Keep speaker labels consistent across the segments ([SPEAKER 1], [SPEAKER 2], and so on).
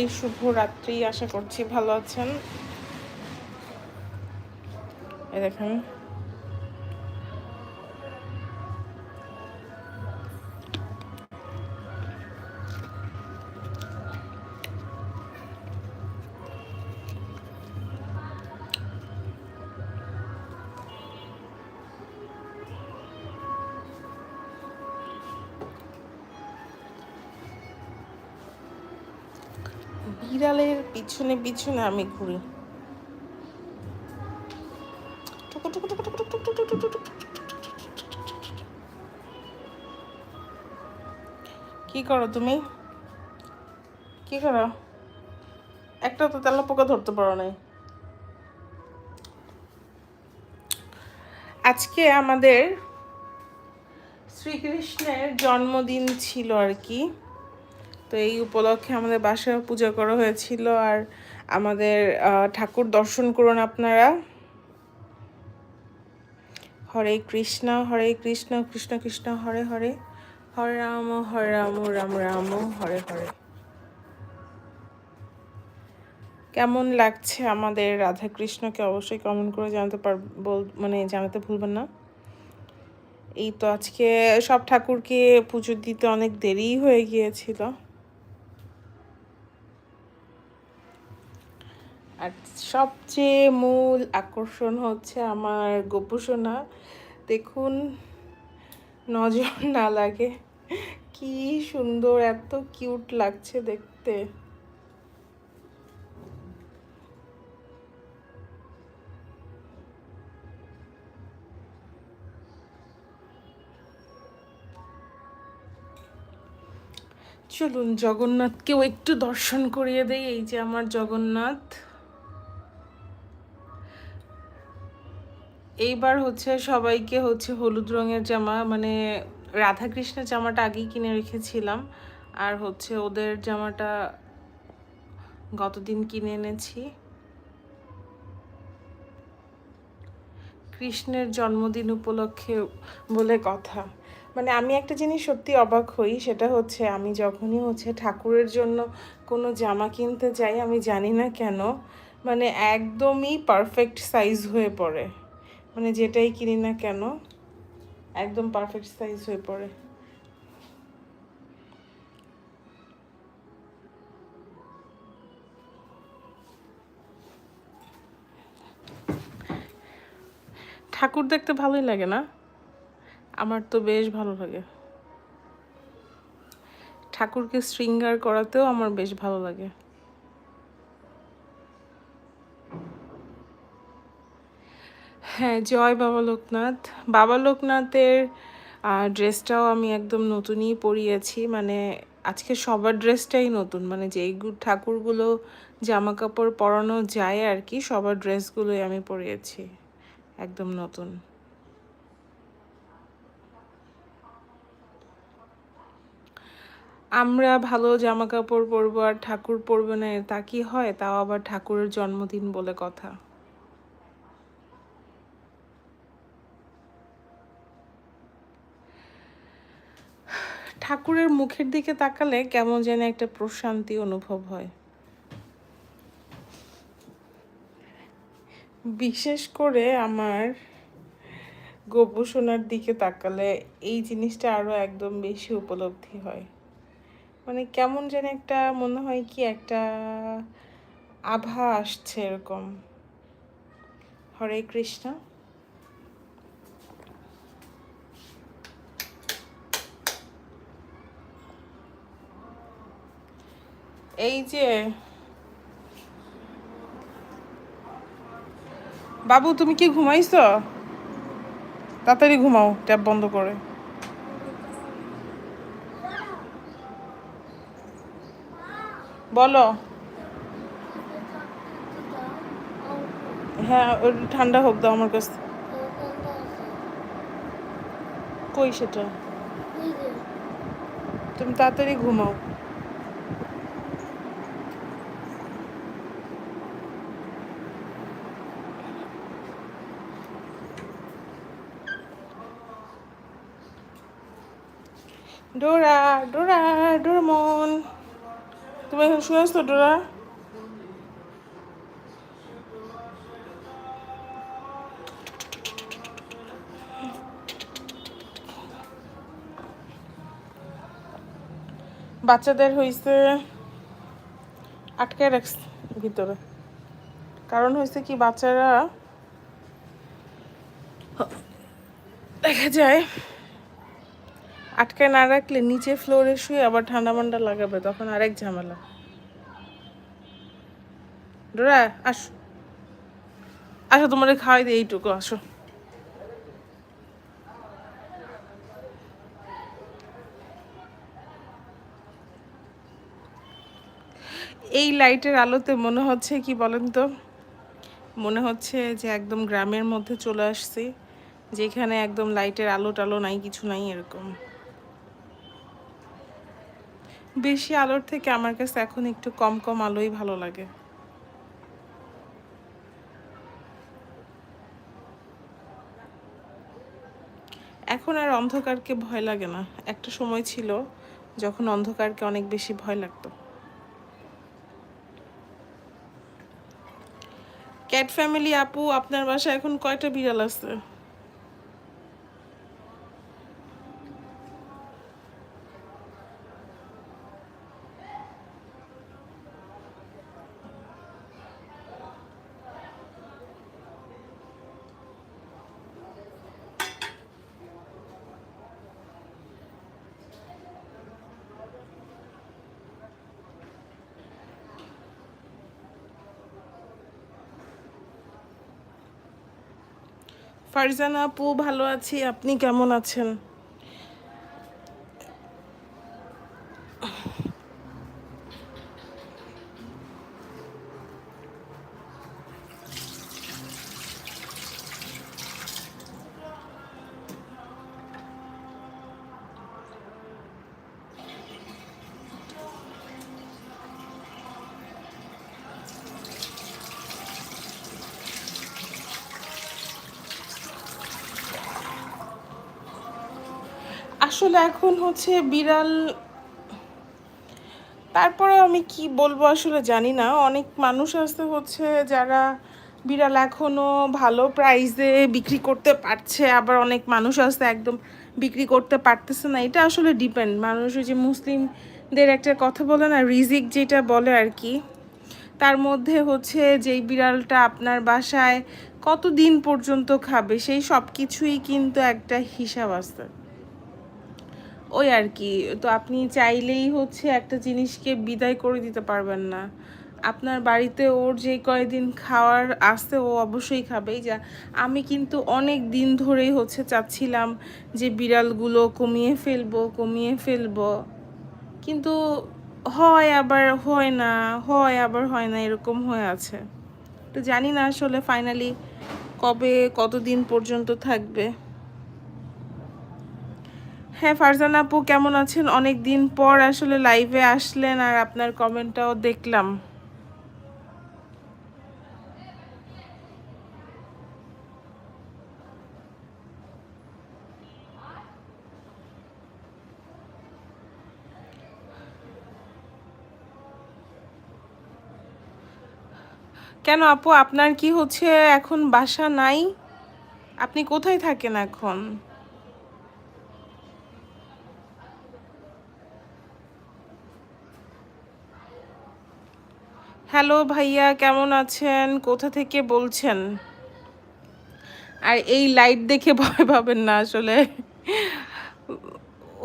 [SPEAKER 1] এই শুভ রাত্রি আশা করছি ভালো আছেন দেখেন বিড়ালের পিছনে পিছনে আমি ঘুরি কি করো তুমি কি করো একটা তো তেলা পোকা ধরতে পারো নাই আজকে আমাদের শ্রীকৃষ্ণের জন্মদিন ছিল আর কি তো এই উপলক্ষে আমাদের বাসায় পূজা করা হয়েছিল আর আমাদের ঠাকুর দর্শন করুন আপনারা হরে কৃষ্ণ হরে কৃষ্ণ কৃষ্ণ কৃষ্ণ হরে হরে হরে রাম হরে রাম রাম রাম হরে হরে কেমন লাগছে আমাদের রাধা কৃষ্ণকে অবশ্যই কমেন্ট করে জানাতে পার মানে জানাতে ভুলবেন না এই তো আজকে সব ঠাকুরকে পুজো দিতে অনেক দেরিই হয়ে গিয়েছিল আর সবচেয়ে মূল আকর্ষণ হচ্ছে আমার গোপুসোনা দেখুন নজর না লাগে কি সুন্দর এত কিউট লাগছে দেখতে চলুন জগন্নাথকেও একটু দর্শন করিয়ে দেয় এই যে আমার জগন্নাথ এইবার হচ্ছে সবাইকে হচ্ছে হলুদ রঙের জামা মানে রাধাকৃষ্ণের জামাটা আগেই কিনে রেখেছিলাম আর হচ্ছে ওদের জামাটা গতদিন কিনে এনেছি কৃষ্ণের জন্মদিন উপলক্ষে বলে কথা মানে আমি একটা জিনিস সত্যি অবাক হই সেটা হচ্ছে আমি যখনই হচ্ছে ঠাকুরের জন্য কোনো জামা কিনতে যাই আমি জানি না কেন মানে একদমই পারফেক্ট সাইজ হয়ে পড়ে মানে যেটাই কিনি না কেন একদম পারফেক্ট সাইজ হয়ে পড়ে ঠাকুর দেখতে ভালোই লাগে না আমার তো বেশ ভালো লাগে ঠাকুরকে শৃঙ্গার করাতেও আমার বেশ ভালো লাগে হ্যাঁ জয় বাবা লোকনাথ বাবা লোকনাথের ড্রেসটাও আমি একদম নতুনই পরিয়েছি মানে আজকে সবার ড্রেসটাই নতুন মানে যেই ঠাকুরগুলো জামা কাপড় পরানো যায় আর কি সবার ড্রেসগুলোই আমি পরিয়েছি একদম নতুন আমরা ভালো জামা কাপড় পরবো আর ঠাকুর পরবো না তা কি হয় তাও আবার ঠাকুরের জন্মদিন বলে কথা ঠাকুরের মুখের দিকে তাকালে কেমন যেন একটা প্রশান্তি অনুভব হয় বিশেষ করে আমার গোপসোনার দিকে তাকালে এই জিনিসটা আরও একদম বেশি উপলব্ধি হয় মানে কেমন যেন একটা মনে হয় কি একটা আভা আসছে এরকম হরে কৃষ্ণ এই যে বাবু তুমি কি ঘুমাইছ তাড়াতাড়ি ঘুমাও ট্যাপ বন্ধ করে বলো হ্যাঁ ঠান্ডা হোক দাও আমার কাছে কই সেটা তুমি তাড়াতাড়ি ঘুমাও ডোরা ডোরা ডোরমন তুমি এখন শুয়ে আসতো ডোরা বাচ্চাদের হয়েছে আটকে রাখস ভিতরে কারণ হয়েছে কি বাচ্চারা দেখা যায় আটকে না রাখলে নিচে ফ্লোরে শুয়ে আবার ঠান্ডা মান্ডা লাগাবে তখন আরেক ঝামেলা ডোরা আসো আসো তোমার খাওয়াই দিয়ে এইটুকু আসো এই লাইটের আলোতে মনে হচ্ছে কি বলেন তো মনে হচ্ছে যে একদম গ্রামের মধ্যে চলে আসছি যেখানে একদম লাইটের আলো টালো নাই কিছু নাই এরকম বেশি আলোর থেকে আমার কাছে এখন একটু কম কম আলোই ভালো লাগে এখন আর অন্ধকারকে ভয় লাগে না একটা সময় ছিল যখন অন্ধকারকে অনেক বেশি ভয় লাগতো ক্যাট ফ্যামিলি আপু আপনার বাসায় এখন কয়টা বিড়াল আছে ফারজানা আপু ভালো আছি আপনি কেমন আছেন আসলে এখন হচ্ছে বিড়াল তারপরে আমি কি বলবো আসলে জানি না অনেক মানুষ আসতে হচ্ছে যারা বিড়াল এখনও ভালো প্রাইসে বিক্রি করতে পারছে আবার অনেক মানুষ আসতে একদম বিক্রি করতে পারতেছে না এটা আসলে ডিপেন্ড মানুষ ওই যে মুসলিমদের একটা কথা বলে না রিজিক যেটা বলে আর কি তার মধ্যে হচ্ছে যেই বিড়ালটা আপনার বাসায় কত দিন পর্যন্ত খাবে সেই সব কিছুই কিন্তু একটা হিসাব আসতে ওই আর কি তো আপনি চাইলেই হচ্ছে একটা জিনিসকে বিদায় করে দিতে পারবেন না আপনার বাড়িতে ওর যে কয়েকদিন খাওয়ার আসতে ও অবশ্যই খাবেই যা আমি কিন্তু অনেক দিন ধরেই হচ্ছে চাচ্ছিলাম যে বিড়ালগুলো কমিয়ে ফেলবো কমিয়ে ফেলবো কিন্তু হয় আবার হয় না হয় আবার হয় না এরকম হয়ে আছে তো জানি না আসলে ফাইনালি কবে কতদিন পর্যন্ত থাকবে হ্যাঁ ফারজান আপু কেমন আছেন অনেক দিন পর আসলে লাইভে আসলেন আর আপনার কমেন্টটাও দেখলাম কেন আপু আপনার কি হচ্ছে এখন বাসা নাই আপনি কোথায় থাকেন এখন হ্যালো ভাইয়া কেমন আছেন কোথা থেকে বলছেন আর এই লাইট দেখে ভয় পাবেন না আসলে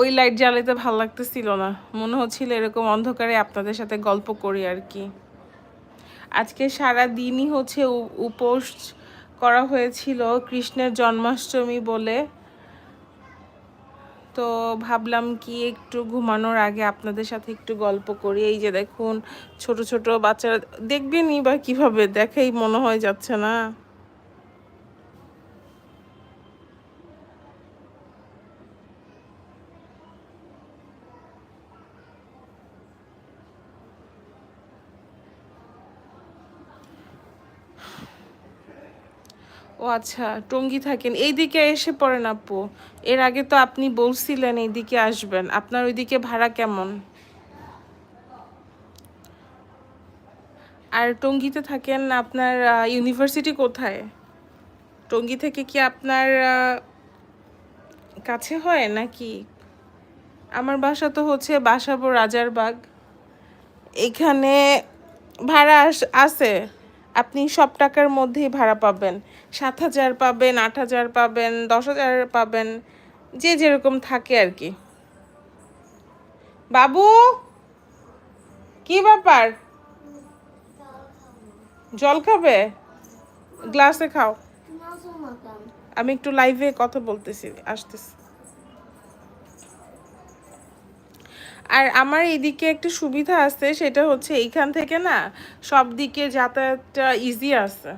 [SPEAKER 1] ওই লাইট জ্বালাইতে ভালো লাগতেছিল না মনে হচ্ছিল এরকম অন্ধকারে আপনাদের সাথে গল্প করি আর কি আজকে সারা দিনই হচ্ছে উপোস করা হয়েছিল কৃষ্ণের জন্মাষ্টমী বলে তো ভাবলাম কি একটু ঘুমানোর আগে আপনাদের সাথে একটু গল্প করি এই যে দেখুন ছোট ছোট বাচ্চারা দেখবেনই বা কিভাবে দেখাই মনে হয় যাচ্ছে না আচ্ছা টঙ্গি থাকেন এইদিকে এসে পড়েন আপু এর আগে তো আপনি বলছিলেন এইদিকে আসবেন আপনার ওইদিকে ভাড়া কেমন আর টঙ্গিতে থাকেন আপনার ইউনিভার্সিটি কোথায় টঙ্গি থেকে কি আপনার কাছে হয় নাকি আমার বাসা তো হচ্ছে বাসাবো রাজারবাগ এখানে ভাড়া আছে আপনি সব টাকার মধ্যেই ভাড়া পাবেন সাত হাজার পাবেন আট হাজার পাবেন দশ হাজার পাবেন যে যেরকম থাকে আর কি বাবু কি ব্যাপার জল খাবে গ্লাসে খাও আমি একটু লাইভে কথা বলতেছি আসতেছি আর আমার এদিকে একটা সুবিধা আছে সেটা হচ্ছে এইখান থেকে না সব দিকে যাতায়াতটা ইজি আছে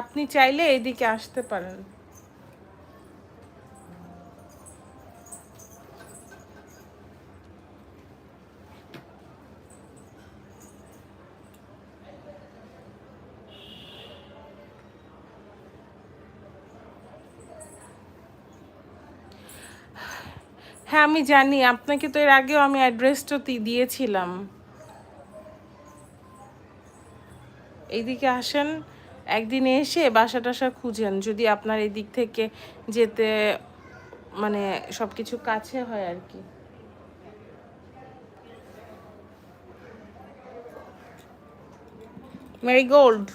[SPEAKER 1] আপনি চাইলে এদিকে আসতে পারেন আমি জানি আপনাকে তো এর আগেও আমি অ্যাড্রেসটা দিয়েছিলাম এইদিকে আসেন একদিন এসে বাসা টাসা খুঁজেন যদি আপনার এই দিক থেকে যেতে মানে সব কিছু কাছে হয় আর কি মেরিগোল্ড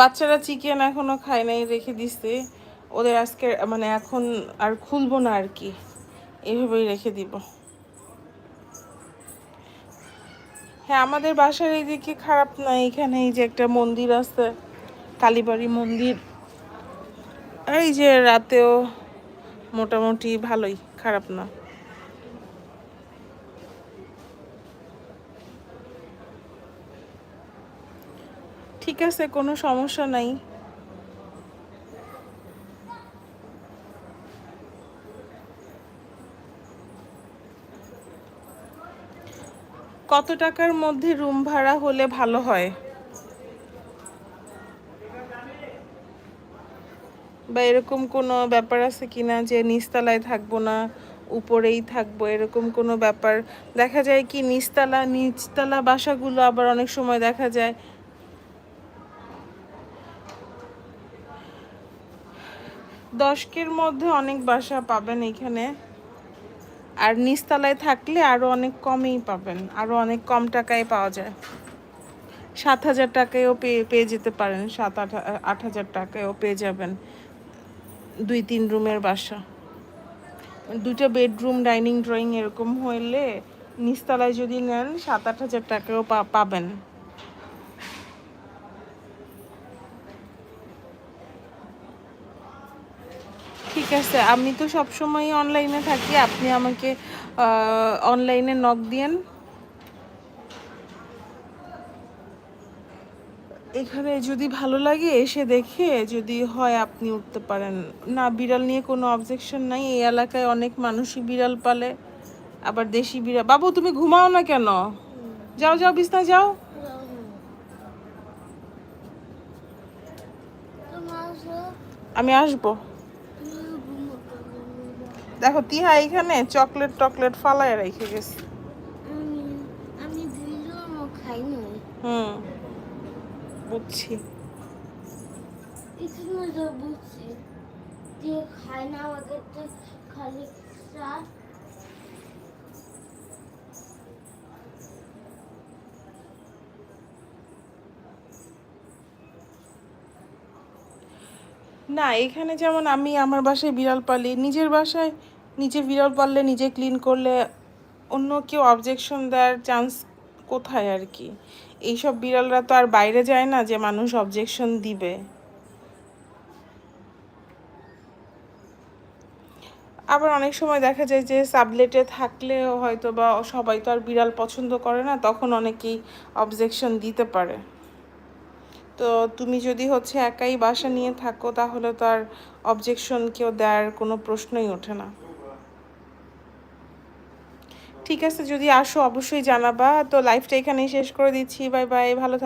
[SPEAKER 1] বাচ্চারা চিকেন এখনও খায় নাই রেখে দিছে ওদের আজকে মানে এখন আর খুলবো না আর কি এইভাবেই রেখে দিব হ্যাঁ আমাদের বাসার এইদিকে খারাপ না এখানে এই যে একটা মন্দির আছে কালীবাড়ি মন্দির এই যে রাতেও মোটামুটি ভালোই খারাপ না ঠিক আছে কোনো সমস্যা নাই কত টাকার মধ্যে রুম ভাড়া হলে ভালো হয় বা এরকম কোনো ব্যাপার আছে কিনা যে নিস্তালায় থাকবো না উপরেই থাকবো এরকম কোনো ব্যাপার দেখা যায় কি নিস্তালা নিচতলা বাসাগুলো আবার অনেক সময় দেখা যায় দশকের মধ্যে অনেক বাসা পাবেন এখানে আর নিস্তালায় থাকলে আরও অনেক কমেই পাবেন আরও অনেক কম টাকায় পাওয়া যায় সাত হাজার টাকায়ও পেয়ে পেয়ে যেতে পারেন সাত আট আট হাজার টাকায়ও পেয়ে যাবেন দুই তিন রুমের বাসা দুটো বেডরুম ডাইনিং ড্রয়িং এরকম হলে নিস্তলায় যদি নেন সাত আট হাজার টাকাও পাবেন আছে আমি তো সবসময় অনলাইনে থাকি আপনি আমাকে অনলাইনে নক দিয়েন এখানে যদি ভালো লাগে এসে দেখে যদি হয় আপনি উঠতে পারেন না বিড়াল নিয়ে কোনো অবজেকশন নাই এই এলাকায় অনেক মানুষই বিড়াল পালে আবার দেশি বিড়াল বাবু তুমি ঘুমাও না কেন যাও যাও বিছনা যাও আমি আসবো দেখো তিহা এখানে চকলেট টকলেট ফালায় রেখে গেছে
[SPEAKER 2] আমি হুম বুঝছি খায় না
[SPEAKER 1] না এখানে যেমন আমি আমার বাসায় বিড়াল পালি নিজের বাসায় নিজে বিড়াল পারলে নিজে ক্লিন করলে অন্য কেউ অবজেকশন দেওয়ার চান্স কোথায় আর কি এইসব বিড়ালরা তো আর বাইরে যায় না যে মানুষ অবজেকশন দিবে আবার অনেক সময় দেখা যায় যে সাবলেটে থাকলেও হয়তো বা সবাই তো আর বিড়াল পছন্দ করে না তখন অনেকেই অবজেকশন দিতে পারে তো তুমি যদি হচ্ছে একাই বাসা নিয়ে থাকো তাহলে তো আর অবজেকশন কেউ দেওয়ার কোনো প্রশ্নই ওঠে না ঠিক আছে যদি আসো অবশ্যই জানাবা তো লাইফটা এখানেই শেষ করে দিচ্ছি বাই বাই ভালো থাকো